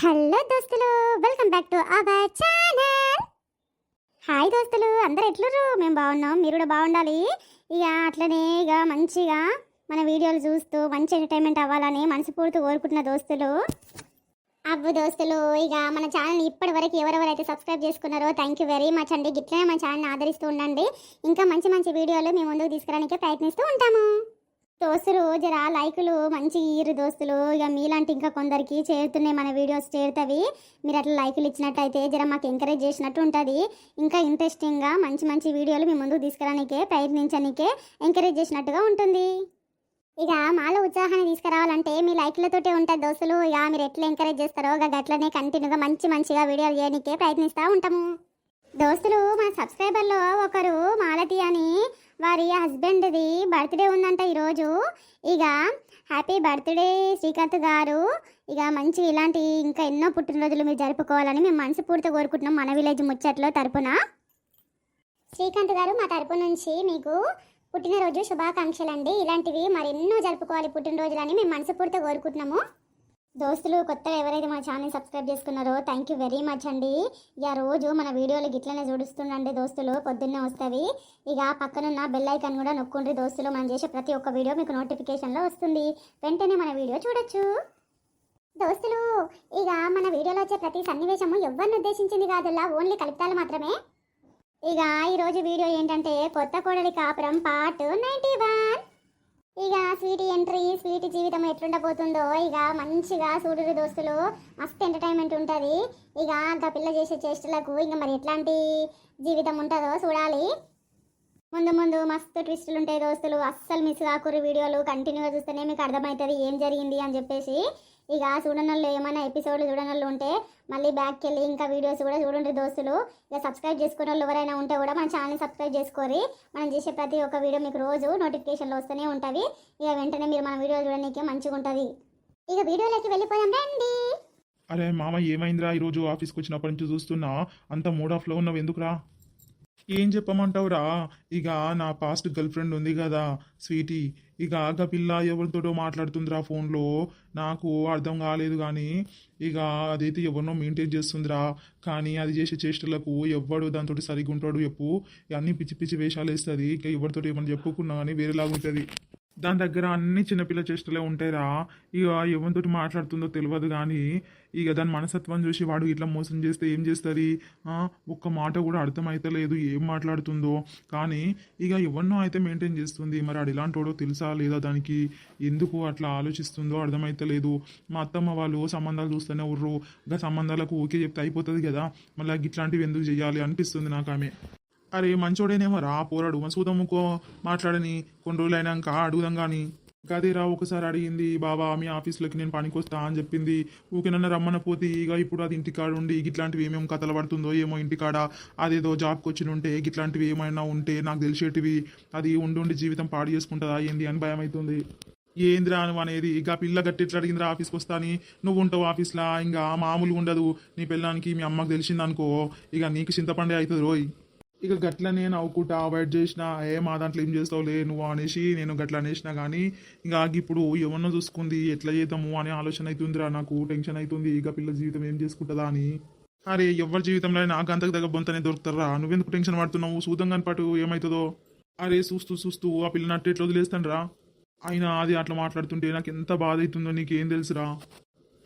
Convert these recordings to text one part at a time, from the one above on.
Hello దోస్తులు welcome back to our channel. Hi దోస్తులు అందరు ఎట్లుర్రు? మేము బాగున్నాం మీరు కూడా బాగుండాలి. ఇక అట్లనే ఇక మంచిగా మన వీడియోలు చూస్తూ మంచి ఎంటర్టైన్మెంట్ అవ్వాలని మనసుపూర్తి కోరుకుంటున్న దోస్తులు. అవ్వు దోస్తులు ఇక మన ఛానల్ని ఇప్పటి వరకు ఎవరెవరైతే సబ్స్క్రైబ్ చేసుకున్నారో థ్యాంక్ యూ వెరీ మచ్ అండి. గిట్లనే మన ఛానల్ని ఆదరిస్తూ ఉండండి. ఇంకా మంచి మంచి వీడియోలు మేము ముందుకు తీసుకురానికే ప్రయత్నిస్తూ ఉంటాము. దోస్తులు జర లైకులు మంచి ఈరు దోస్తులు ఇక మీలాంటి ఇంకా కొందరికి చేరుతున్నాయి మన వీడియోస్ చేరుతవి. మీరు అట్లా లైకులు ఇచ్చినట్టయితే జర మాకు ఎంకరేజ్ చేసినట్టు ఉంటుంది. ఇంకా ఇంట్రెస్టింగ్గా మంచి మంచి వీడియోలు మీ ముందుకు తీసుకురానికే ప్రయత్నించనికే ఎంకరేజ్ చేసినట్టుగా ఉంటుంది. ఇక మాలో ఉత్సాహాన్ని తీసుకురావాలంటే మీ లైక్లతోటే ఉంటుంది దోస్తులు. ఇక మీరు ఎట్లా ఎంకరేజ్ చేస్తారో ఇక గట్లనే కంటిన్యూగా మంచి మంచిగా వీడియోలు చేయడానికే ప్రయత్నిస్తూ ఉంటాము. దోస్తులు మా సబ్స్క్రైబర్లో ఒకరు మాలతి అని వారి హస్బెండ్ది బర్త్డే ఉందంట ఈరోజు. ఇక హ్యాపీ బర్త్డే శ్రీకాంత్ గారు. ఇక మంచి ఇలాంటి ఇంకా ఎన్నో పుట్టినరోజులు మీరు జరుపుకోవాలని మేము మనసుపూర్తి కోరుకుంటున్నాం మన విలేజ్ ముచ్చట్లో తరపున. శ్రీకాంత్ గారు మా తరపు నుంచి మీకు పుట్టినరోజు శుభాకాంక్షలు అండి ఇలాంటివి మరెన్నో జరుపుకోవాలి పుట్టినరోజులని మేము మనసుపూర్తి కోరుకుంటున్నాము. దోస్తులు కొత్తగా ఎవరైతే మా ఛానల్ సబ్స్క్రైబ్ చేసుకున్నారో థ్యాంక్ యూ వెరీ మచ్ అండి. ఇక రోజు మన వీడియోలు గిట్లనే చూడుస్తుండండి దోస్తులు పొద్దున్నే వస్తుంది ఇక పక్కనున్న బెల్ ఐకాన్ కూడా నొక్కుండ్రి దోస్తులు మనం చేసే ప్రతి ఒక్క వీడియో మీకు నోటిఫికేషన్లో వస్తుంది. వెంటనే మన వీడియో చూడొచ్చు. దోస్తులు ఇక మన వీడియోలో వచ్చే ప్రతి సన్నివేశము ఎవరిని ఉద్దేశించింది కాదుల్లా ఓన్లీ కలుపుతాలు మాత్రమే. ఇక ఈరోజు వీడియో ఏంటంటే కొత్త కోడలి కాపురం పార్ట్ నైంటీ వన్. ఇక స్వీట్ ఎంట్రీ స్వీట్ జీవితం ఎట్లుండబోతుందో ఇక మంచిగా సూర్యుడు దోస్తులు మస్తు ఎంటర్టైన్మెంట్ ఉంటుంది. ఇక ఇంకా పిల్ల చేసే చేష్టలకు ఇంకా మరి ఎట్లాంటి జీవితం ఉంటుందో చూడాలి. ముందు ముందు మస్తు ట్విస్టులు ఉంటాయి దోస్తులు. అస్సలు మిస్ కాకూరు వీడియోలు కంటిన్యూగా చూస్తేనే మీకు అర్థమవుతుంది ఏం జరిగింది అని చెప్పేసి. ఇక చూడనోళ్ళు ఏమైనా ఎపిసోడ్లు చూడనోళ్ళు ఉంటే మళ్ళీ బ్యాక్కి వెళ్ళి ఇంకా వీడియోస్ కూడా చూడండి దోస్తులు. ఇక సబ్స్క్రైబ్ చేసుకునే వాళ్ళు ఎవరైనా ఉంటే కూడా మన ఛానల్ని సబ్స్క్రైబ్ చేసుకోరి మనం చేసే ప్రతి ఒక్క వీడియో మీకు రోజు నోటిఫికేషన్లు వస్తూనే ఉంటుంది ఇక వెంటనే మీరు మన వీడియో చూడడానికి మంచిగా ఉంటుంది. ఇక వీడియోలోకి వెళ్ళిపోదాం రండి. అరే మామ ఏమైందిరా? ఈరోజు ఆఫీస్కి వచ్చినప్పటి నుంచి చూస్తున్నా అంత మూడ్ ఆఫ్లో ఉన్నావు ఎందుకురా? ఏం చెప్పమంటావురా? ఇక నా పాస్ట్ గర్ల్ ఫ్రెండ్ ఉంది కదా స్వీటీ ఇక ఆ పిల్ల ఎవరితోటో మాట్లాడుతుందిరా ఫోన్లో? నాకు అర్థం కాలేదు కానీ ఇక అదైతే ఎవరినో మెయింటైన్ చేస్తుందిరా. కానీ అది చేసే చేష్టలకు ఎవడు దాంతో సరిగ్గా ఉంటాడు చెప్పు. ఇవన్నీ పిచ్చి పిచ్చి వేషాలు వేస్తుంది ఇక ఎవరితోటి ఏమైనా చెప్పుకున్నా కానీ వేరేలాగా ఉంటుంది దాని దగ్గర అన్ని చిన్నపిల్ల చేష్టలే ఉంటాయిరా. ఇక ఎవరితోటి మాట్లాడుతుందో తెలియదు కానీ ఇక దాని మనసత్వం చూసి వాడు ఇట్లా మోసం చేస్తే ఏం చేస్తుంది? ఒక్క మాట కూడా అర్థమైతలేదు ఏం మాట్లాడుతుందో. కానీ ఇక ఎవరినో అయితే మెయింటైన్ చేస్తుంది. మరి ఆడు ఇలాంటోడో తెలుసా లేదా దానికి? ఎందుకు అట్లా ఆలోచిస్తుందో అర్థమైతలేదు. మా అత్తమ్మ వాళ్ళు సంబంధాలు చూస్తూనే ఉర్రు ఇంకా సంబంధాలకు ఓకే చెప్తే అయిపోతుంది కదా. మళ్ళీ ఇట్లాంటివి ఎందుకు చేయాలి అనిపిస్తుంది నాకు ఆమె. అరే మంచోడేనేమో రా పోరాడు. మసూదమ్ముకో మాట్లాడని కొన్ని రోజులు అయినాక అడుగుదాం కానీ గదేరా ఒకసారి అడిగింది బాబా మీ ఆఫీస్లోకి నేను పనికొస్తా అని చెప్పింది. ఊకేనన్నా రమ్మన పోతే ఇక ఇప్పుడు అది ఇంటికాడ ఉండి ఇట్లాంటివి ఏమేమి కథలు పడుతుందో ఏమో ఇంటికాడ. అదేదో జాబ్కి వచ్చి ఉంటే ఇట్లాంటివి ఏమైనా ఉంటే నాకు తెలిసేటివి. అది ఉండి ఉండి జీవితం పాడు చేసుకుంటుందా ఏంది అని భయం అవుతుంది ఏందిరా నువ్వు అనేది? ఇక పిల్ల గట్టి ఎట్లా అడిగిందిరా ఆఫీస్కి వస్తా అని. నువ్వు ఉంటావు ఆఫీస్లో? ఇంకా మామూలుగా ఉండదు. నీ పిల్లానికి మీ అమ్మకి తెలిసిందనుకో ఇక నీకు చింతపండే అవుతుంది రోయ్. ఇక గట్ల నేను నవ్వుకుంటా అవాయిడ్ చేసిన ఏ మా దాంట్లో ఏం చేస్తావులే నువ్వు అనేసి నేను గట్ల అనేసిన కానీ ఇంకా ఇప్పుడు ఎవరినో చూసుకుంది ఎట్లా చేద్దాము అనే ఆలోచన అవుతుందిరా నాకు టెన్షన్ అవుతుంది ఇక పిల్లల జీవితం ఏం చేసుకుంటుందా అని. అరే ఎవరి జీవితంలో నాకు అంతకు దగ్గర బొంతనే దొరుకుతారా? నువ్వెందుకు టెన్షన్ పడుతున్నావు? చూద్దాం పాటు ఏమవుతుందో అరే చూస్తూ చూస్తూ ఆ పిల్ల నట్టు ఎట్లా వదిలేస్తాను రా అయినా అది అట్లా మాట్లాడుతుంటే నాకు ఎంత బాధ అవుతుందో నీకేం తెలుసురా?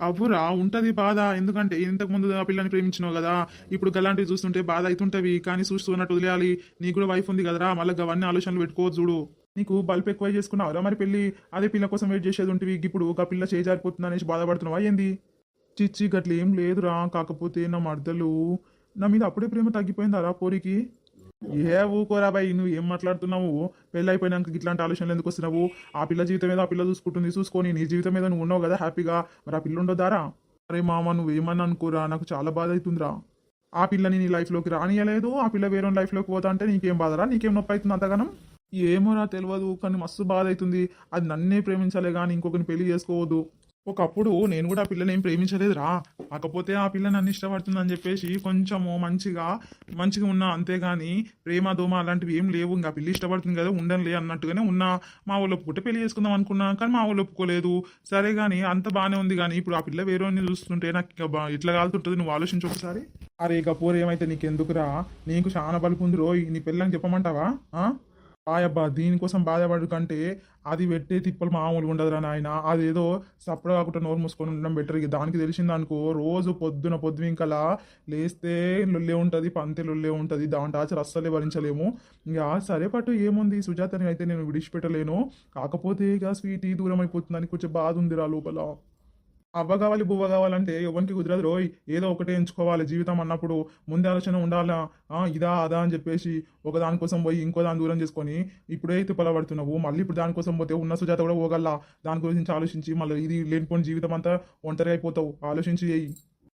అవురా ఉంటది బాధ. ఎందుకంటే ఇంతకు ముందు ఆ పిల్లని ప్రేమించినావు కదా. ఇప్పుడు గలాంటివి చూస్తుంటే బాధ అవుతుంటవి. కానీ చూస్తున్నట్టు వదిలేయాలి. నీకు కూడా వైఫ్ ఉంది కదరా. మళ్ళీ అవన్నీ ఆలోచనలు పెట్టుకోవచ్చు చూడు. నీకు బల్బ్ ఎక్కువ చేసుకున్నావురా మరి పెళ్ళి. అదే పిల్ల కోసం వెయిట్ చేసేది ఉంటుంది ఇప్పుడు ఒక పిల్ల చేజారిపోతుంది అనేసి బాధపడుతున్నావా ఏంది? చిచ్చి గట్ల ఏం లేదురా. కాకపోతే నా మర్దలు. నా మీద అప్పుడే ప్రేమ తగ్గిపోయిందారా పోరికి? ఏ ఊకోరా బాయ్ నువ్వు ఏం మాట్లాడుతున్నావు? పెళ్ళి అయిపోయినాక ఇట్లాంటి ఆలోచనలు ఎందుకు వస్తున్నావు? ఆ పిల్ల జీవితం మీద ఆ పిల్ల చూసుకుంటుంది చూసుకొని నీ జీవితం మీద నువ్వు ఉన్నావు కదా హ్యాపీగా. మరి ఆ పిల్ల ఉండొద్దారా అరే మామ నువ్వేమని అనుకోరా? నాకు చాలా బాధ అవుతుందిరా ఆ పిల్లని నీ లైఫ్లోకి రానియలేదు ఆ పిల్ల వేరే లైఫ్లోకి పోతా అంటే నీకేం బాధరా నీకేం నొప్పి అవుతుంది అంతగానం? ఏమోరా తెలియదు కానీ మస్తు బాధ అవుతుంది. అది నన్నే ప్రేమించాలే కానీ ఇంకొకరిని పెళ్ళి చేసుకోవద్దు. ఒకప్పుడు నేను కూడా ఆ పిల్లని ఏం ప్రేమించలేదురా. కాకపోతే ఆ పిల్ల నన్ను ఇష్టపడుతుందని చెప్పేసి కొంచెము మంచిగా మంచిగా ఉన్నా అంతేగాని ప్రేమ దోమ అలాంటివి ఏం లేవు. ఇంకా పిల్లి ఇష్టపడుతుంది కదా ఉండనులే అన్నట్టుగానే ఉన్నా. మా వాళ్ళు ఒప్పుకుంటే పెళ్ళి చేసుకుందాం అనుకున్నా కానీ మా వాళ్ళు ఒప్పుకోలేదు. సరే కానీ అంత బాగానే ఉంది కానీ ఇప్పుడు ఆ పిల్ల వేరే చూస్తుంటే నాకు ఇక ఇట్లా కాలుతుంటుంది? నువ్వు ఆలోచించు ఒకసారి. అరే కపూర్ ఏమైతే నీకు ఎందుకురా నీకు చాలా బలుపు ఉంది రోయ్. నీ పిల్లని చెప్పమంటావా? ఆయబ్బా దీనికోసం బాధపడు కంటే అది పెట్టే తిప్పలు మామూలుగా ఉండదురా నాయన. అదేదో సప్పుడు కాకుండా నోరు మూసుకొని ఉండడం బెటర్ దానికి దానికి తెలిసిందనుకో రోజు పొద్దున పొద్దువింకలా లేస్తే లొల్లే ఉంటుంది పంతే లొల్లే ఉంటుంది. దాని టాచర్ అస్సలే భరించలేము. ఇక సరే పట్టు ఏముంది? సుజాతని అయితే నేను విడిచిపెట్టలేను. కాకపోతే ఇక స్వీటీ దూరం అయిపోతుందని కొంచెం బాధ ఉందిరా లోపల. అవ్వ కావాలి బువ్వ కావాలంటే ఎవరికి కుదరదు. రోయ్ ఏదో ఒకటే ఎంచుకోవాలి. జీవితం అన్నప్పుడు ముందే ఆలోచన ఉండాలా? ఇదా అదా అని చెప్పేసి ఒక దానికోసం పోయి ఇంకో దాని దూరం చేసుకొని ఇప్పుడే తిప్పలబడుతున్నావు. మళ్ళీ ఇప్పుడు దానికోసం పోతే ఉన్న సుజాత కూడా పోగల దాని గురించి ఆలోచించి మళ్ళీ ఇది లేనిపోయిన జీవితం అంతా ఒంటరి అయిపోతావు. ఆలోచించి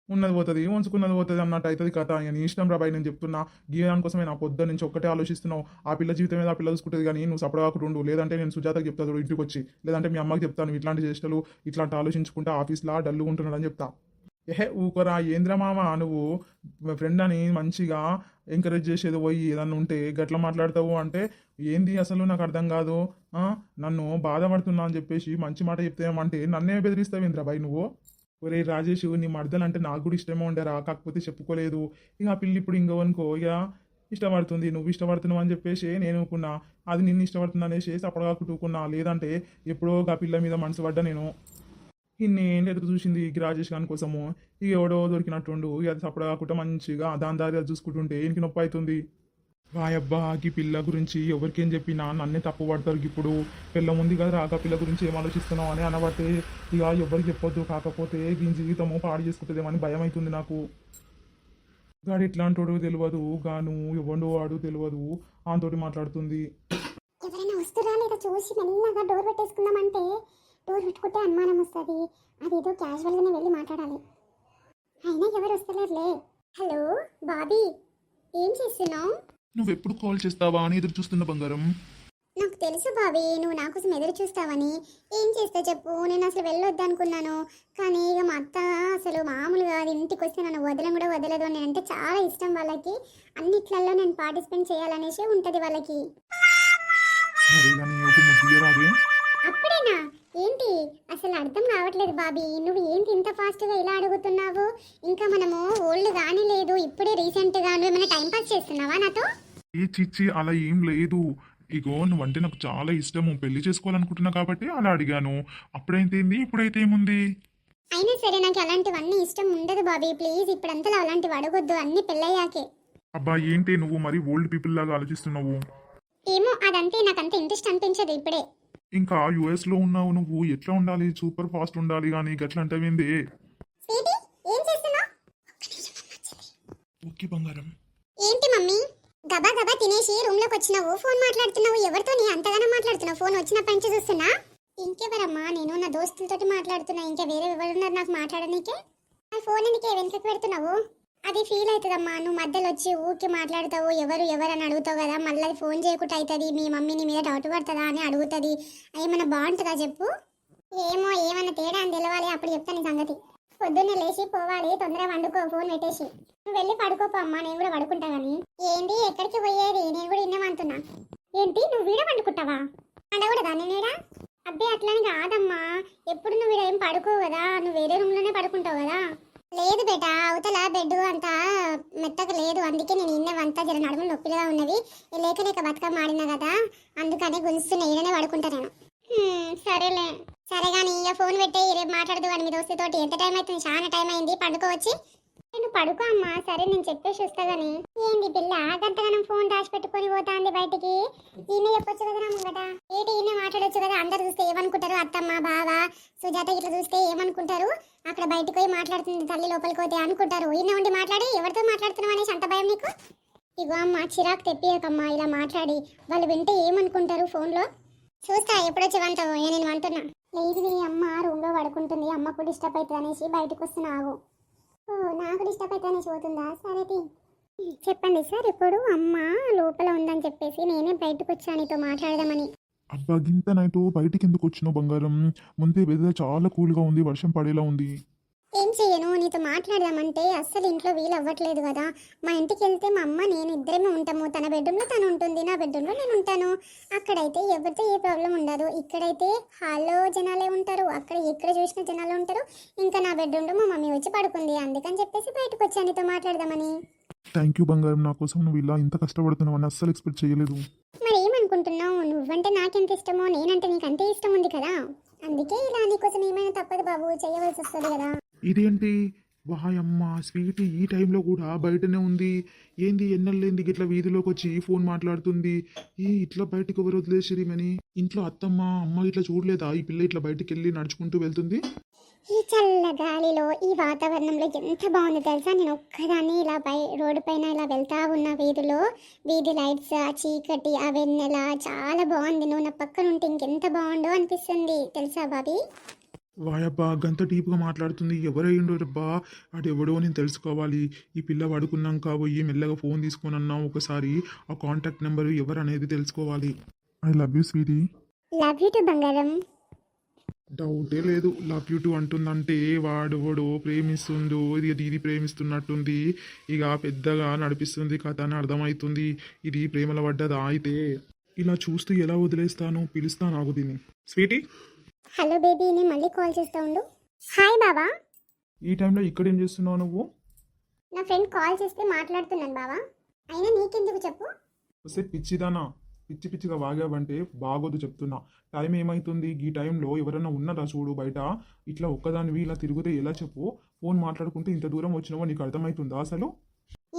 ఉన్నది పోతుంది. ఉంచుకున్నది పోతుంది అన్నట్టు అవుతుంది కథ. ఇక నీ ఇష్టం రాబాయ్ నేను చెప్తున్నా. గీయడానికి కోసమే నా పొద్దు నుంచి ఒక్కటే ఆలోచిస్తున్నావు. ఆ పిల్ల జీవితం మీద ఆ పిల్ల చూసుకుంటుంది కానీ నువ్వు సపడవాకుండా ఉండు లేదంటే నేను సుజాతకి చెప్తాను ఇంటికి వచ్చి. లేదంటే మీ అమ్మకి చెప్తాను ఇట్లాంటి చేష్టలు ఇట్లాంటి ఆలోచించుకుంటా ఆఫీస్లో డల్లుగా ఉంటున్నాడని చెప్తా. ఏహే ఊకరా ఏంద్ర మామ నువ్వు ఫ్రెండ్ అని మంచిగా ఎంకరేజ్ చేసేది పోయి ఏదన్నా ఉంటే గట్ల మాట్లాడతావు అంటే ఏంది అసలు నాకు అర్థం కాదు. నన్ను బాధపడుతున్నా అని చెప్పేసి మంచి మాట చెప్తామంటే నన్నే బెదిరిస్తావు ఇంద్రబాయ్ నువ్వు? ఒరే రాజేష్ నీ మర్దలు అంటే నాకు కూడా ఇష్టమే ఉండరా కాకపోతే చెప్పుకోలేదు. ఇక ఆ పిల్లి ఇప్పుడు ఇంకో అనుకో ఇక ఇష్టపడుతుంది నువ్వు ఇష్టపడుతున్నావు అని చెప్పేసి నేను అనుకున్నా. అది నిన్ను ఇష్టపడుతుంది అనేసి అప్పటిగా కుట్టుకున్నా. లేదంటే ఎప్పుడో ఆ పిల్ల మీద మనసు పడ్డా నేను. ఇన్నేం ఎదురు చూసింది ఇక రాజేష్ గాని కోసము? ఇక ఎవడో దొరికినట్టుండు. ఇక అది సపడగా కుట్ట మంచిగా దాని దారి చూసుకుంటుంటే ఈయనకి నొప్పి అవుతుంది. వాయబ్బా ఈ పిల్ల గురించి ఎవరికేం చెప్పినా నన్నే తప్పు పడతారు ఇప్పుడు. పిల్ల ఉంది కదా రాక పిల్ల గురించి ఏం ఆలోచిస్తున్నావు? అని అనబడితే ఇక ఎవరికి చెప్పొద్దు కాకపోతే దీని జీవితము పాడు చేసుకుంటుందేమని భయం అవుతుంది నాకు. గాడు ఎట్లాంటోడు తెలియదు గాను ఎవడో వాడు తెలియదు ఆంతోటి మాట్లాడుతుంది. ఎవరైనా వస్తురా లేదా చూసి మెల్లగా డోర్ పెట్టేసుకుందామంటే డోర్ పెట్టుకుంటే అనుమానం వస్తుంది. అదేదో క్యాజువల్గానే వెళ్ళి మాట్లాడాలి. అయినా ఎవరు వస్తలేరులే. హలో బాబీ ఏం చేస్తున్నావు? నువ్వెప్పుడు కాల్ చేస్తావా అని ఎదురు చూస్తున్న బంగారం? నాకు తెలుసు బాబీ నువ్వు నా కోసం ఎదురు చూస్తావని. ఏం చేస్తావు చెప్పు నేను అసలు వెళ్ళొద్దు అనుకున్నాను కానీ ఇక మా అత్త అసలు మామూలుగా అది ఇంటికి వస్తే నన్ను వదలం కూడా వదలదు అని అంటే చాలా ఇష్టం వాళ్ళకి. అన్నిట్లలో నేను పార్టిసిపేట్ చేయాలనేసి ఉంటుంది వాళ్ళకి. అప్పుడేనా? ఏంటి? అసలు అర్థం కావట్లేదు బాబీ. నువ్వు ఏంటి ఇంత ఫాస్ట్గా ఇలా అడుగుతున్నావు? ఇంకా మనము ఓల్డ్ కానీ లేదు ఇప్పుడే రీసెంట్గా నువ్వు ఏమైనా టైం పాస్ చేస్తున్నావా నాతో? ఏ చిచ్చి అలా ఏం లేదు. ఇగో నువ్వంటే నాకు చాలా ఇష్టము. పెళ్ళి చేసుకోవాలనుకుంటున్నా కాబట్టి అలా అడిగాను. అప్పుడైతే ఏంది? ఇప్పుడైతే ఏముంది? అయినా సరే నాకు అలాంటివన్నీ ఇష్టం ఉండదు బాబీ. ప్లీజ్ ఇప్పుడంతలా అలాంటివి అడగొద్దు. అన్ని పెళ్ళయ్యాకే. అబ్బా ఏంటి నువ్వు మరి ఓల్డ్ పీపుల్ లాగా ఆలోచిస్తున్నావు? ఏమో అదంతే. నాకు అంత ఇంట్రెస్ట్ అనిపించదు ఇప్పుడే. ఇంకా యుఎస్లో ఉన్నావు నువ్వు ఎట్లా ఉండాలి? సూపర్ ఫాస్ట్ ఉండాలి కానీ గట్లా అంటావేంది స్వీటీ ఏం చేస్తున్నావు? ఓకే బంగారం. ఏంటి మమ్మీ? గబా గబా తినేసి రూమ్లోకి వచ్చినావు ఫోన్ మాట్లాడుతున్నావు ఎవరితో నీ అంతగానో మాట్లాడుతున్నావు? ఫోన్ వచ్చినప్పటి నుంచి చూస్తున్నా? ఇంకెవరమ్మా? నేను నా దోస్తులతోటి మాట్లాడుతున్నా ఇంకా వేరే ఎవరున్నారు నాకు మాట్లాడనీకే? ఆ ఫోన్ ఎందుకే వెనుకకు పెడుతున్నావు? అది ఫీల్ అవుతుందమ్మా. నువ్వు మధ్యలో వచ్చి ఊరికి మాట్లాడతావు ఎవరు ఎవరు అని అడుగుతావు కదా మళ్ళీ ఫోన్ చేయకుండా అవుతుంది మీ మమ్మీ నీ మీద డౌట్ పడుతుందా అని అడుగుతుంది. ఏమైనా బాగుంటుందా చెప్పు? ఏమో ఏమైనా తేడా అని తెలవాలి అప్పుడు చెప్తాను సంగతి. పొద్దున్నే లేచి పోవాలి తొందరగా వండుకో ఫోన్ పెట్టేసి. నువ్వు వెళ్ళి పడుకోపో అమ్మా నేను కూడా పడుకుంటా కానీ ఏంటి ఎక్కడికి పోయేది? నేను కూడా ఇన్నేమంటున్నా ఏంటి నువ్వు వీడ పండుకుంటావా పండకూడదా నేనేడా అబ్బే అట్లని కాదమ్మా. ఎప్పుడు నువ్వు ఏం పడుకోవు కదా నువ్వు వేరే రూమ్లోనే పడుకుంటావు కదా. లేదు బేట అవతల బెడ్ అంతా మెత్తగా లేదు. అందుకే నేను ఇన్న అంతా జర నడుము నొప్పిగా ఉన్నది లేక లేక బతకం ఆడినా కదా అందుకనే గుంజుతున్నా ఈడనే పడుకుంటా నేను. సరేలే. సరే కానీ ఇక ఫోన్ పెట్టే రేపు మాట్లాడదు అని మీ దోస్తుతోటి ఎంత టైం అవుతుంది? చాలా టైం అయింది. పండుకోవచ్చి నేను పడుకో అమ్మా. సరే నేను చెప్పేసి వస్తా గానీ. ఏంది పిల్ల గంటగానం ఫోన్ దాచి పెట్టుకొని పోతాంది బయటికి? ఈయన చెప్పొచ్చు కదా నా ముంగట? ఏంటి ఈయన మాట్లాడొచ్చు కదా? అందరు చూస్తే ఏమనుకుంటారు? అత్తమ్మ బావ సుజాత ఇట్లా చూస్తే ఏమనుకుంటారు? అక్కడ బయటకు పోయి మాట్లాడుతుంది తల్లి లోపలికి పోతే అనుకుంటారు. ఈయన ఉండి మాట్లాడి ఎవరితో మాట్లాడుతున్నావు అనేసి అంత భయం నీకు? ఇగో అమ్మ చిరాకు తెప్పియకమ్మా ఇలా మాట్లాడి. వాళ్ళు వింటే ఏమనుకుంటారు ఫోన్లో? చూస్తా ఎప్పుడొచ్చి వంటావు? నేను వంటున్నా. లేదు అమ్మ రూమ్లో పడుకుంటుంది. అమ్మకు డిస్టర్బ్ అవుతుంది అనేసి బయటకు వస్తున్నా ఆగు నాకు డిస్టర్బ్ అయితే అనేసి పోతుందా సరే చెప్పండి సార్ ఇప్పుడు అమ్మ లోపల ఉందని చెప్పేసి నేనే బయటకు వచ్చాను నీతో మాట్లాడదామని. అబ్బా గింత నైట్ బయటికి ఎందుకు వచ్చినావు బంగారం? ముందే వెదర్ చాలా కూల్గా ఉంది వర్షం పడేలా ఉంది. ఏం చెయ్యను? నీతో మాట్లాడదామంటే అస్సలు ఇంట్లో వీలు అవ్వట్లేదు కదా. మా ఇంటికి వెళ్తే మా అమ్మ నేను ఇద్దరేమే ఉంటాము. తన బెడ్రూమ్లో తను ఉంటుంది నా బెడ్రూమ్లో నేను ఉంటాను. అక్కడైతే ఎవరితో ఏ ప్రాబ్లం ఉండదు. ఇక్కడైతే హాల్లో జనాలే ఉంటారు. అక్కడ ఎక్కడ చూసినా జనాలు ఉంటారు. ఇంకా నా బెడ్రూమ్లో మా మమ్మీ వచ్చి పడుకుంది. అందుకని చెప్పేసి బయటకు వచ్చాను నీతో మాట్లాడదామని. థ్యాంక్ యూ బంగారం. నా కోసం నువ్వు ఇలా ఇంత కష్టపడుతున్నావు అని అస్సలు ఎక్స్పెక్ట్ చేయలేదు. మరి ఏమనుకుంటున్నావు నువ్వంటే నాకెంత ఇష్టమో నేనంటే నీకు అంతే ఇష్టం ఉంది కదా. అందుకే ఇలా నీకోసం ఏమైనా తప్పదు బాబు. చేయవలసి వస్తుంది కదా. ఇదేంటి? వాయమ్మ స్వీట్ ఈ టైంలో కూడా బయటనే ఉంది. ఏంది ఎన్నెళ్ళేంది ఇట్లా వీధిలోకి వచ్చి ఫోన్ మాట్లాడుతుంది? ఈ ఇట్లా బయటకు ఎవరు వదిలేసిరిమని ఇంట్లో అత్తమ్మ అమ్మ ఇట్లా చూడలేదా? ఈ పిల్ల ఇట్లా బయటకు వెళ్ళి నడుచుకుంటూ వెళ్తుంది. ఈ చల్ల గాలిలో ఈ వాతావరణంలో ఎంత బాగుంది తెలుసా? నేను ఒక్కదాన్ని ఇలా బై రోడ్డు పైన ఇలా వెళ్తా ఉన్న వీధిలో వీధి లైట్స్ ఆ చీకటి ఆ వెన్నెల చాలా బాగుంది. నువ్వు నా పక్కన ఉంటే ఇంకెంత బాగుండో అనిపిస్తుంది. తెలుసా బాబీ? వాయబ్బా గంత డీప్గా మాట్లాడుతుంది. ఎవరయ్యిండో రబ్బా వాడు ఎవడో నేను తెలుసుకోవాలి. ఈ పిల్ల పడుకున్నాక పోయి మెల్లగా ఫోన్ తీసుకొని అన్నా ఒకసారి ఆ కాంటాక్ట్ నెంబర్ ఎవరు అనేది తెలుసుకోవాలి. I love you sweety. Love you too బంగారం. డౌటే లేదు. లవ్ యూ టూ అంటుందంటే వాడు వాడు ప్రేమిస్తుందో ఇది ఇది ప్రేమిస్తున్నట్టుంది. ఇక పెద్దగా నడిపిస్తుంది కథ అని అర్థమవుతుంది ఇది ప్రేమల పడ్డదా అయితే? ఇలా చూస్తూ ఎలా వదిలేస్తాను? పిలుస్తాను ఆగు దీన్ని. స్వీటీ? హలో బేబీ నేను మళ్ళీ కాల్ చేస్తా ఉండు. హాయ్ బాబా ఈ టైంలో ఇక్కడ ఏం చేస్తున్నావు నువ్వు? నా ఫ్రెండ్ కాల్ చేస్తే మాట్లాడుతున్నాను బావా. అయినా నీకెందుకు చెప్పు? వస్తే పిచ్చిదానా. పిచ్చి పిచ్చిగా వాగావంటే బాగోదు చెప్తున్నా. టైం ఏమైతుంది? ఈ టైంలో ఎవరైనా ఉన్నారా చూడు బయట? ఇట్లా ఒక్కదానివి ఇలా తిరిగితే ఎలా చెప్పు? ఫోన్ మాట్లాడుకుంటే ఇంత దూరం వచ్చినావో నీకు అర్థమవుతుందా అసలు?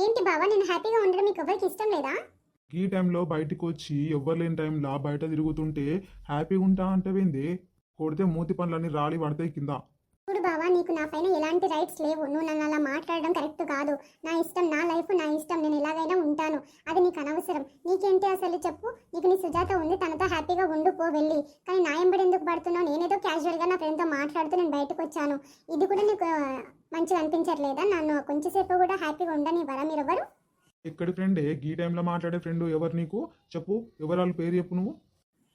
ఏంటి బావా నేను హ్యాపీగా ఉండడం మీకు ఎవరికి ఇష్టం లేదా? ఈ టైంలో బయటికి వచ్చి ఎవ్వరు లేని టైంలో బయట తిరుగుతుంటే హ్యాపీగా ఉంటా అంటవేంది? కొడితే మూతి పనులన్నీ రాలి పడతాయి కింద. చూడు బావా నీకు నా పైన ఎలాంటి రైట్స్ లేవు. నువ్వు నన్ను అలా మాట్లాడడం కరెక్ట్ కాదు. నా ఇష్టం నా లైఫ్ నా ఇష్టం. నేను ఎలాగైనా ఉంటాను. అది నీకు అనవసరం. నీకేంటి అసలు చెప్పు? నీకు నీ సుజాత ఉంది తనతో హ్యాపీగా ఉండు పో వెళ్ళి. కానీ నా ఎంబడి ఎందుకు పడుతున్నావు? నేనేదో క్యాజువల్గా నా ఫ్రెండ్తో మాట్లాడుతూ నేను బయటకు వచ్చాను. ఇది కూడా నీకు మంచిగా అనిపించట్లేదా? నన్ను కొంచెంసేపు కూడా హ్యాపీగా ఉండనివ్వరా మీరు ఎవరు ఎక్కడి ఫ్రెండే? ఈ టైంలో మాట్లాడే ఫ్రెండ్ ఎవరు నీకు? చెప్పు ఎవరు వాళ్ళ పేరు చెప్పు నువ్వు?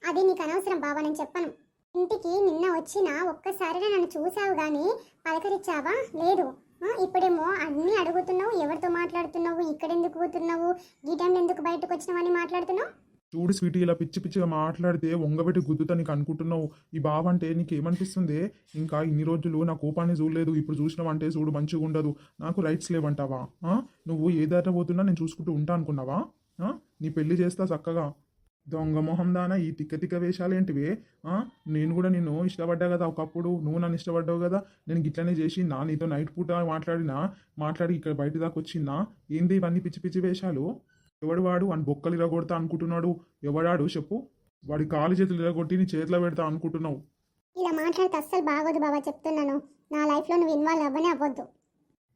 అది నీకు అనవసరం బావా నేను చెప్పను. ఇంటికి నిన్న వచ్చిన ఒక్కసారిగా నన్ను చూసావు కానీ పలకరించావా? లేదు. ఇప్పుడేమో అన్నీ అడుగుతున్నావు ఎవరితో మాట్లాడుతున్నావు ఇక్కడ ఎందుకు పోతున్నావు ఈ టైంలో ఎందుకు బయటకు వచ్చినావని మాట్లాడుతున్నావు? చూడు స్వీటీ ఇలా పిచ్చి పిచ్చిగా మాట్లాడితే వంగబెట్టి గుద్దుతా నీకు అనుకుంటున్నావు. ఈ బావ అంటే నీకు ఏమనిపిస్తుంది ఇంకా ఇన్ని రోజులు నా కోపాన్ని చూడలేదు ఇప్పుడు చూసినావంటే చూడు మంచిగా ఉండదు. నాకు రైట్స్ లేవంటావా? నువ్వు ఏ దాట పోతున్నా నేను చూసుకుంటూ ఉంటా అనుకున్నావా? నీ పెళ్ళి చేస్తా చక్కగా. దొంగ మొహం దానా ఈ తిక్క తిక్క వేషాలేంటివి? ఆ? నేను కూడా నిన్ను ఇష్టపడ్డా కదా ఒకప్పుడు. నువ్వు నన్ను ఇష్టపడ్డావు కదా. నేను గిట్లనే చేసి నా నీతో నైట్ పూట మాట్లాడినా? మాట్లాడి ఇక్కడ బయట దాకా వచ్చినా ఏంది ఇవన్నీ పిచ్చి పిచ్చి వేషాలు? ఎవడు వాడు? అని బొక్కలు ఇరగొడతా అనుకుంటున్నాడు. ఎవడాడు చెప్పు. వాడి కాలు చేతులు ఇరగొట్టి నీ చేతిలో పెడతా అనుకుంటున్నావు. ఇలా మాట్లాడితే అస్సలు బాగోదు బాబా చెప్తున్నాను. నా లైఫ్లో నువ్వు ఇన్వాల్వ్ అవ్వనే అవ్వద్దు.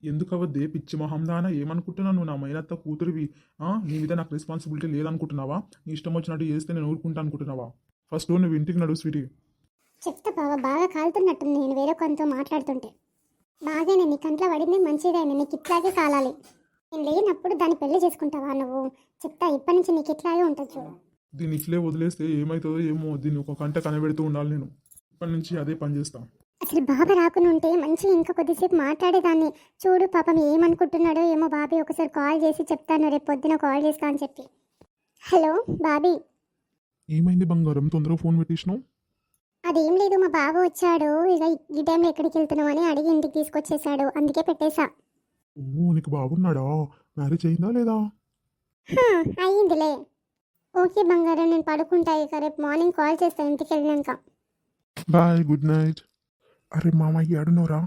ఎందుకు అవద్దే పిచ్చి మొహందాన ఏమనుకుంటున్నావు నువ్వు నా మైనత్త కూతురివి? నీ మీద నాకు రెస్పాన్సిబిలిటీ లేదనుకుంటున్నావా? నీ ఇష్టం వచ్చినట్టు చేస్తే నేను ఊరుకుంటా అనుకుంటున్నావా? ఫస్ట్ నువ్వు ఇంటికి నడు స్వీటీ. చెప్తా బావా బాగా కాలుతున్నట్టుంది. నేను వేరే కొంత మాట్లాడుతుంటే. బాగానే నీ కంట్లో పడింది మంచిదైంది నీకు ఇట్లాగే కాలాలి. నేను లేనప్పుడు దాన్ని పెళ్ళి చేసుకుంటావా నువ్వు? చెప్తా ఇప్పటి నుంచి నీకు ఇట్లాగే ఉంటుంది చూడు. దీన్ని ఇట్లే వదిలేస్తే ఏమవుతుందో ఏమో దీన్ని ఒక కంట కనబెడుతూ ఉండాలి నేను. ఇప్పటి నుంచి అదే పని చేస్తా. అసలు బాబా రాకుండా ఉంటే మంచిగా ఇంకా కొద్దిసేపు మాట్లాడేదాన్ని. చూడు పాపం ఏమనుకుంటున్నాడో ఏమో బాబీ ఒకసారి కాల్ చేసి చెప్తాను రేపు పొద్దున కాల్ చేస్తా అని చెప్పి. Hello Bobby. ఏమైంది బంగారం? తొందరగా ఫోన్ పెట్టేసినావు? అదేం లేదు మా బాబు వచ్చాడు. ఇక ఈ టైంలో ఎక్కడికి వెళ్తున్నావు అని అడిగి ఇంటికి తీసుకొచ్చేసాడు. అందుకే పెట్టేశా. ఓ నీకు బాగున్నాడా మ్యారేజ్ అయిందా లేదా? హా, అయ్యిందిలే ఓకే బంగారం నేను పడుకుంటా. ఇక రేపు మార్నింగ్ కాల్ చేస్తాను ఇంటికి వెళ్ళినాక. Bye good night. అరే మామయ్య ఆడునోరా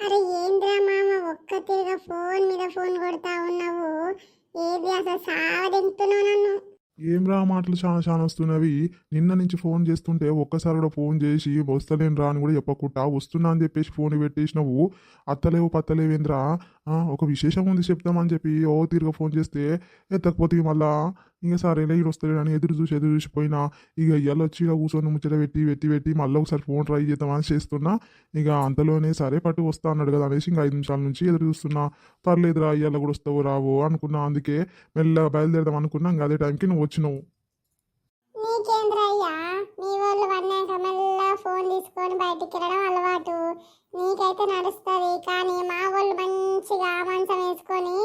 అరే ఏంద్రా మామ ఒక్క తిరిగా ఫోన్ మీద ఫోన్ కొడతా ఉన్నావు? ఏది అసలు సావదింపుతున్నావు నన్ను? ఏం రా మాటలు చాలా చాలా వస్తున్నవి? నిన్న నుంచి ఫోన్ చేస్తుంటే ఒక్కసారి కూడా ఫోన్ చేసి వస్తలేను రా అని కూడా చెప్పకుండా వస్తున్నా అని చెప్పేసి ఫోన్ పెట్టేసినావు. అత్తలేవు పత్తలేవేంద్రా? ఒక విశేషం ఉంది చెప్తామని చెప్పి ఓ తీరుగా ఫోన్ చేస్తే ఎత్తకపోతే మళ్ళా? ఇంకా సరేలే ఇటు వస్తలేడు అని ఎదురు చూసి ఎదురు చూసిపోయినా ఇక ఇయ్యాల వచ్చి ఇక కూర్చొని ముచ్చట పెట్టి పెట్టి పెట్టి మళ్ళీ ఒకసారి ఫోన్ ట్రై చేద్దామని చేస్తున్నా. ఇక అంతలోనే సరే పట్టు వస్తా అన్నాడు కదా అనేసి ఇంకా ఐదు నిమిషాల నుంచి ఎదురు చూస్తున్నా. పర్లేదురా ఇవాళ కూడా వస్తావు రావు అనుకున్నా. అందుకే మెల్లగా బయలుదేరదాం అనుకున్నా. ఇంకా అదే టైంకి నువ్వు వచ్చినావు. నీకేంద్రయ్యా బయటికి వెళ్ళడం అలవాటు. నీకైతే నడుస్తుంది కానీ మా వాళ్ళు మంచిగా మంచం వేసుకొని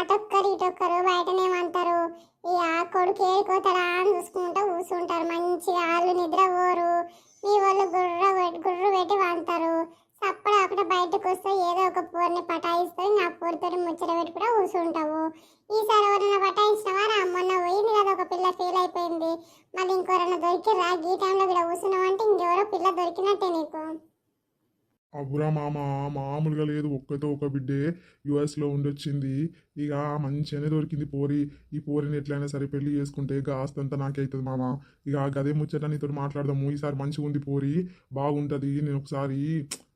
అటొక్కరు ఇటొక్కరు బయటనేమంటారు ఇక కొడుకు ఏడుకోతారా అని చూసుకుంటూ కూర్చుంటారు. మంచిగా వాళ్ళు నిద్ర పోరు. మీ వాళ్ళు గుర్ర పెట్టి- గుర్రు పెట్టి వంతారు అప్పుడు అప్పుడు బయటకు వస్తే ఏదో ఒక పూర్ని పటాయిస్తుంది నా పూర్తో ముచ్చట పెట్టి కూడా కూర్చుంటావు ఈసారి ఎవరైనా పటాయించినవా? రా మొన్న పోయింది కదా ఒక పిల్ల ఫెయిల్ అయిపోయింది. మళ్ళీ ఇంకోరైనా దొరికిరా ఈ టైంలో కూడా కూర్చున్నావు అంటే ఇంకెవరో పిల్ల దొరికినట్టే నీకు. అబ్బురా మామ మామూలుగా లేదు. ఒక్కతో ఒక బిడ్డే యుఎస్లో ఉండొచ్చింది. ఇక మంచిగానే దొరికింది పోరి. ఈ పోరిని ఎట్లయినా సరే పెళ్ళి చేసుకుంటే ఇక ఆస్తంతా నాకే అవుతుంది మామ. ఇక గదే ముచ్చట నీతో మాట్లాడదాము. ఈసారి మంచిగా ఉంది పోరి. బాగుంటుంది. నేను ఒకసారి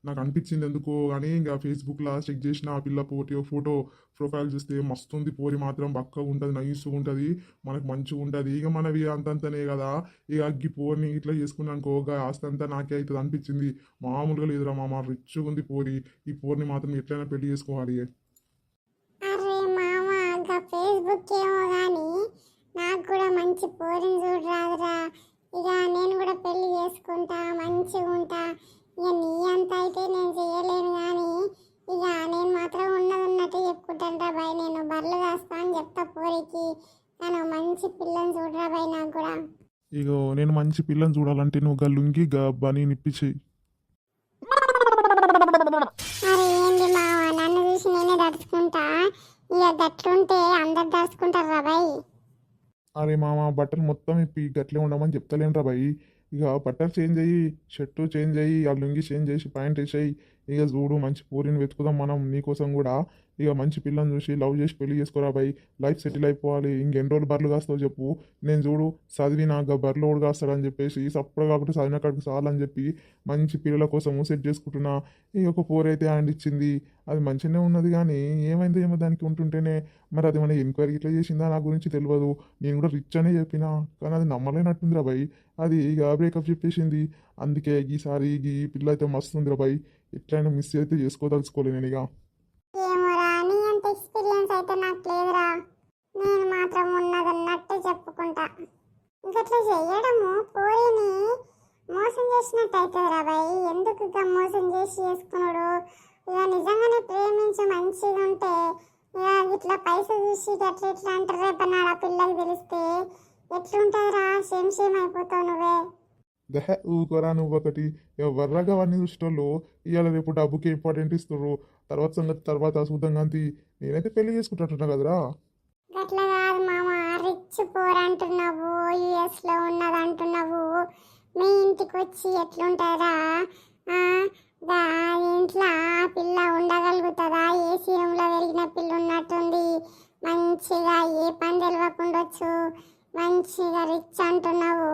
నాకు అనిపించింది ఎందుకో కానీ ఇంకా ఫేస్బుక్లో చెక్ చేసిన ఆ పిల్ల పోటీ ఫోటో ప్రొఫైల్ చూస్తే మస్తు ఉంది పోరి మాత్రం బక్కగా ఉంటుంది నైస్ ఉంటుంది మనకు మంచిగా ఉంటుంది. ఇక మనవి అంతంతనే కదా. ఇక అగ్గి పోరిని ఇట్లా చేసుకున్నానుకో ఆస్తి ఆస్తంతా నాకే అవుతుంది అనిపించింది మామూలుగా లేదురా మామ రిచ్గా ఉంది పోరి. ఈ పోరిని మాత్రం ఎట్లయినా పెళ్ళి చేసుకోవాలి. ఫేస్బుక్ ఏమో కానీ నాకు కూడా మంచి పోరిని చూడరాదురా. ఇక నేను కూడా పెళ్ళి చేసుకుంటా మంచిగా ఉంటా ఇక నీ అంత అయితే నేను చేయలేను కానీ ఇక నేను మాత్రం ఉన్నది ఉన్నట్టు చెప్పుకుంటాను రా బాయ్. నేను బర్రెలు కాస్తా అని చెప్తా పోరికి. నేను మంచి పిల్లని చూడరా బాయ్ నాకు కూడా. ఇగో నేను మంచి పిల్లని చూడాలంటే నువ్వు గా లుంగి గా బనీ నిప్పించేయి అరే ఏంది మావ నన్ను చూసి నేనే దడుచుకుంటా ఇక గట్లుంటే అందరు దడుచుకుంటారు రా బాయ్. అరే మామ బట్టలు మొత్తం ఇప్పి గట్లే ఉండమని చెప్తలేనురా భయ్ ఇక బట్టలు చేంజ్ అయ్యి షర్టు చేంజ్ అయ్యి ఆ లుంగి చేంజ్ చేసి ప్యాంట్ వేసేయి ఇక చూడు మంచి పూరిని వెతుకుదాం మనం నీకోసం కూడా. ఇక మంచి పిల్లని చూసి లవ్ చేసి పెళ్ళి చేసుకోరా బై. లైఫ్ సెటిల్ అయిపోవాలి. ఇంకెన్ని రోజులు బర్రెలు కాస్తావు చెప్పు. నేను చూడు చదివినాక గా బర్రెలు ఓడి కాస్తాడని చెప్పేసి సప్పుడు కాకుండా చదివిన కాడికి చాలని చెప్పి మంచి పిల్లల కోసం సెట్ చేసుకుంటున్నా. ఈ ఒక పోరైతే హ్యాండ్ ఇచ్చింది. అది మంచిగానే ఉన్నది కానీ ఏమైందో ఏమో దానికి ఉంటుంటేనే. మరి అది మన ఎంక్వైరీ ఇట్లా చేసిందా? నా గురించి తెలియదు నేను కూడా రిచ్ అనే చెప్పిన. కానీ అది నమ్మలేనట్టుందిరా భయ్ అది ఇక బ్రేకప్ చెప్పేసింది. అందుకే ఈసారి ఈ పిల్ల అయితే మస్తుంది రా భయ్ ఎట్లయినా మిస్ అయితే చేసుకోదలుచుకోలే నేను ఇక ఏమోరా నీ అంత ఎక్స్పీరియన్స్ అయితే నాకు లేదురా. నేను మాత్రం ఉన్నదన్నట్టు చెప్పుకుంటా. ఇంకట్లా చెయ్యడము పోయిని మోసం చేసినట్టు అవుతుందిరా బాయ్. ఎందుకు ఇక మోసం చేసి చేసుకున్నాడు ఇక నిజంగానే ప్రేమించి మంచిగా ఉంటే ఇక ఇట్లా పైసలు చూసి అట్లా ఇట్లా అంటారు రేపన్నాడు ఆ పిల్లకి తెలిస్తే. ఎట్లుంటుందిరా? సేమ్ సేమ్ అయిపోతావు నువ్వే. దహ ఊకోరా నువ్వు ఒకటి ఎవర్రగా అవన్నీ వాళ్ళు ఇవాళ రేపు డబ్బుకి ఇంపార్టెంట్ ఇస్తారు తర్వాత సంగతి తర్వాత చూద్దాం కానీ నేనైతే పెళ్ళి చేసుకుంటున్నా కదరా. గట్ల కాదు మామ. రిచ్ పోర్ అంటున్నావు. యుఎస్లో ఉన్నది అంటున్నావు మీ ఇంటికి వచ్చి ఎట్లుంటారా ఇంట్లో పిల్ల ఉండగలుగుతుందా? ఏసీ రూమ్లో పెరిగిన పిల్ల ఉన్నట్టుంది. మంచిగా ఏ పని తెలియకుండా మంచిగా రిచ్ అంటున్నావు.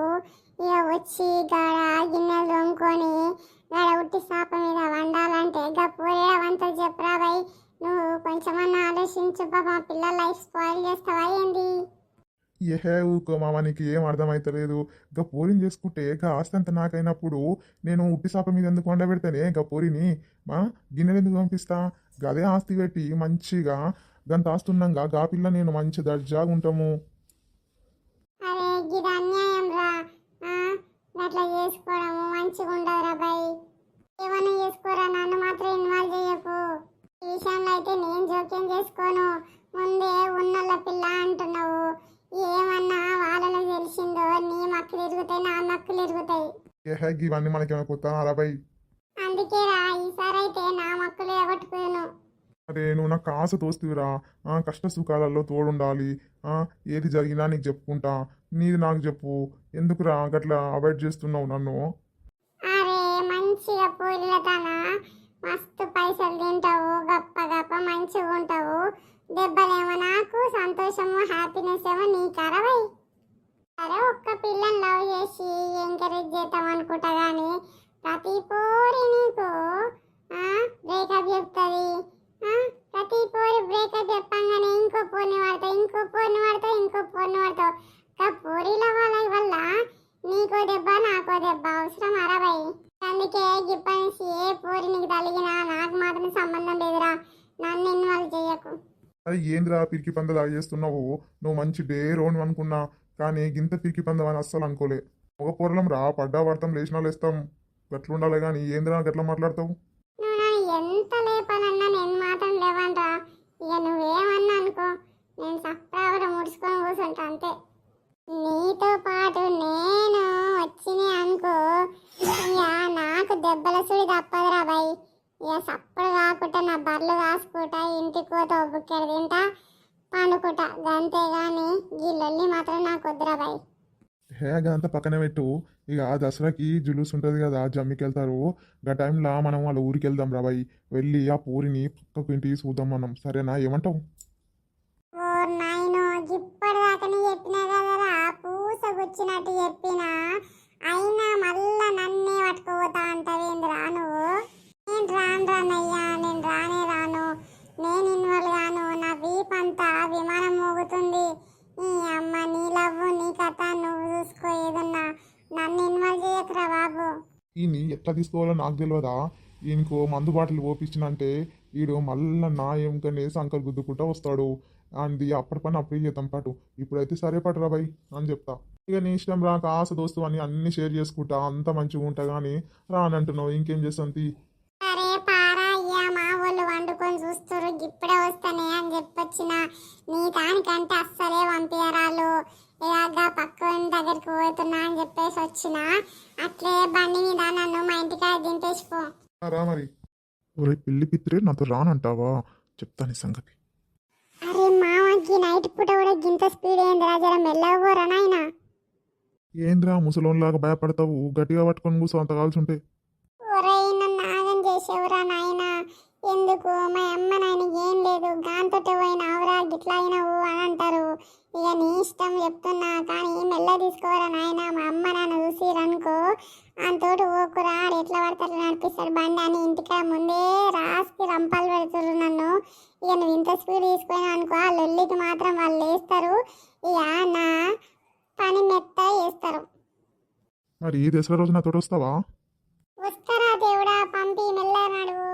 ఇక వచ్చి గాడ గిన్నెలు తోముకొని గాడ ఉట్టి సాప మీద వండాలంటే గా పోయేవంతా చెప్పరా భయ్ నువ్వు కొంచెమన్నా ఆలోచించు మా పిల్లల లైఫ్ స్పాయిల్ చేస్తావా ఏంది? ఏహే ఊకో మామ నీకు ఏం అర్థమైతలేదు. ఇక పూరిని చేసుకుంటే ఇక ఆస్తంత నాకైనప్పుడు నేను ఉట్టి సాప మీద ఎందుకు వండబెడతానే ఇక పూరిని? మా గిన్నెలు ఎందుకు పంపిస్తా? గదే ఆస్తి పెట్టి మంచిగా గంత ఆస్తున్నాగా గా పిల్ల నేను మంచి దర్జాగా ఉంటాము అరే గిది అన్యాయం రా ఆ, అట్లా చేసుకోవడము మంచిగా ఉండదురా బై ఏమన్నా చేసుకోరా నన్ను మాత్రం ఇన్వాల్వ్ చేయకు. ఈ విషయంలో అయితే నేను జోక్యం చేసుకోను. ముందే ఉన్నోళ్ళ పిల్ల అంటున్నావు. ఏమన్నా వాళ్ళలో తెలిసిందో నీ మక్కలు ఇరుగుతాయి నా మక్కలు ఇరుగుతాయి ఏహే ఇవన్నీ మనకేమైనా కొత్త అరబై అందుకే రా ఈసారి అయితే నా మక్కలు ఎగొట్టుకోను. అరే నువ్వు నాకు కాసు తోస్తువిరా. ఆ, కష్ట సుఖాలలో తోడుండాలి. ఆ, ఏది జరిగినా నీకు చెప్పుకుంటా. నీది నాకు చెప్పు. ఎందుకురా గట్లా అవాయిడ్ చేస్తున్నావు నన్ను? అరే మంచిగా పూలతన మస్తు పైసలు తింటావు గప్ప గప్ప మంచిగా ఉంటావు. దెబ్బలేమో నాకు సంతోషము హ్యాపీనెస్ ఏమో నీకు అరవై సరే ఒక్క పిల్లని లవ్ చేసి ఎంకరేజ్ చేద్దాం అనుకుంటా కానీ ప్రతి పోరి నీకు బ్రేకప్ చెప్తుంది. ప్రతి పోరి బ్రేకప్ చెప్పంగానే ఇంకో పోరిని వాడతావు ఇంకో పోరిని వాడతావు ఇంకో పోరిని వాడతావు. ఇంకా పోరీల వాళ్ళ వల్ల నీకో దెబ్బ నాకో దెబ్బ అవసరం అరవై అందుకే ఇప్పటి నుంచి ఏ పూరి నీకు తలిగినా నాకు మాత్రం సంబంధం లేదురా. నన్ను ఇన్వాల్వ్ చేయకు. అది ఏందిరా పిరికి పందలు చేస్తున్నావు? నువ్వు మంచి డే రోన్ అనుకున్నా కానీ గింత పిరికి పందం అని అస్సలు అనుకోలే. ఒక పొరలం రా పడ్డా పడతాం లేచినా లేస్తాం. గట్లుండాలి కానీ ఏంద్రా గట్లా మాట్లాడతావు నువ్వు చేసుకుంటా ఇంటికి పోతా బుక్కెడు తింటా పండుకుంటా గంతే గాని ఈ లొల్లి మాత్రం నాకు వద్దురా బాయ్ హే అంతా పక్కన పెట్టు. ఇక ఆ దసరాకి జులూస్ ఉంటుంది కదా జమ్మికి వెళ్తారు. గా టైంలో మనం వాళ్ళ ఊరికి వెళ్దాం రాబాయి వెళ్ళి ఆ పూరిని పక్కకు ఇంటికి చూద్దాం మనం. సరేనా? ఏమంటావు? ఓ నాయనో ఇప్పటిదాకానే చెప్పినా కదరా పూసగుచ్చినట్టు చెప్పినా. అయినా మళ్ళా నన్నే పట్టుకుపోతా అంటవేందిరా నువ్వు? నేను రాను రానయ్యా నేను రానే రాను. నేను ఇన్వాల్వ్ గాను. నా వీప్ అంతా విమానం మోగుతుంది. ఈ అమ్మ నీ లవ్వు నీ కథ నువ్వు చూసుకో ఏదన్నా. నన్ను ఇన్వాల్వ్ చేయకురా బాబు. ఈయన్ని ఎట్లా తీసుకోవాలో నాకు తెలియదా ఈయనకు మందు బాటలు ఓపించినంటే ఈడు మళ్ళా నా ఎంకనే సంకల్ గుద్దుకుంటా వస్తాడు. అంది అప్పటి పని అప్పుడే చేద్దాం పాటు. ఇప్పుడైతే సరే పాటు రా బాయ్ అని చెప్తా. ఇక నీ ఇష్టం రాక ఆశ దోస్తు అని అన్ని షేర్ చేసుకుంటా. అంత మంచిగా ఉంటా కానీ రానంటున్నావు. ఇంకేం చేస్తాం తీ? సరే పారా అయ్యా మా వాళ్ళు వండుకొని చూస్తారు ఇప్పుడే వస్తానే అని చెప్పొచ్చిన. నీ దానికంటే అస్సలే పంపించరాలు ఇలాగా పక్క దగ్గరికి పోతున్నా అని చెప్పేసి వచ్చిన అట్లే బండి మీద నన్ను మా ఇంటికాడ దింపేసిపో రా మరి. ఒరే పిల్లి పిత్రే నాతో రానంటావా? చెప్తాను ఈ సంగతి. అరే మామకి నైట్ పూట కూడా గింత స్పీడ్ ఏందిరా జర మెల్లగా పోరా నాయనా. ఏంద్రా ముసలోన్లాగా భయపడతావు? గట్టిగా పట్టుకొని కూర్చో అంత కాల్సి ఉంటే ఒరేయ్ నన్ను ఆగం చేసేవురా నాయనా. ఎందుకు? మా అమ్మ నాయన ఏం లేదు. గాంతోటి ఆవురా గిట్లా అయినవు అని అంటారు. ఇక నీ ఇష్టం చెప్తున్నా కానీ మెల్ల తీసుకోరా నాయన? మా అమ్మ నాన్న చూసిరనుకో అంతోటి ఓకురా ఆడు ఎట్లా పడతారు నడిపిస్తారు. బండి అని ఇంటికి ముందే రాసుకి రంపాలు పెడుతుర్రు నన్ను. ఇక నువ్వు ఇంత స్పీడ్ తీసుకుపోయినా అనుకో ఆ లొల్లికి మాత్రం వాళ్ళు వేస్తారు ఇక నా పని మెత్త చేస్తారు. మరి ఈ దసరా రోజు నాతో వస్తావా? వస్తారా దేవుడా? పంపి మెల్ల నడువు.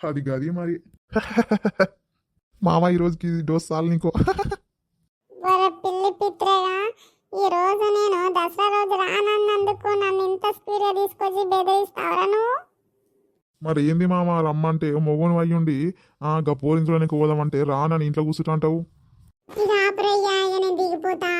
అది గది మరి. మామ ఈ రోజుకి డోస్ చాలు నీకో. వరే పిల్లి ఈ రోజు నేను దసరా రోజు రానన్నందుకు నన్ను ఇంత స్పీడ్గా తీసుకొచ్చి బెదిరిస్తావరా నువ్వు? మరి ఏంది మామ వాళ్ళ అమ్మ అంటే మొగను అయ్యుండి ఆ పోలించడానికి పోదామంటే రానని ఇంట్లో కూర్చుంటావు దిగిపోతా.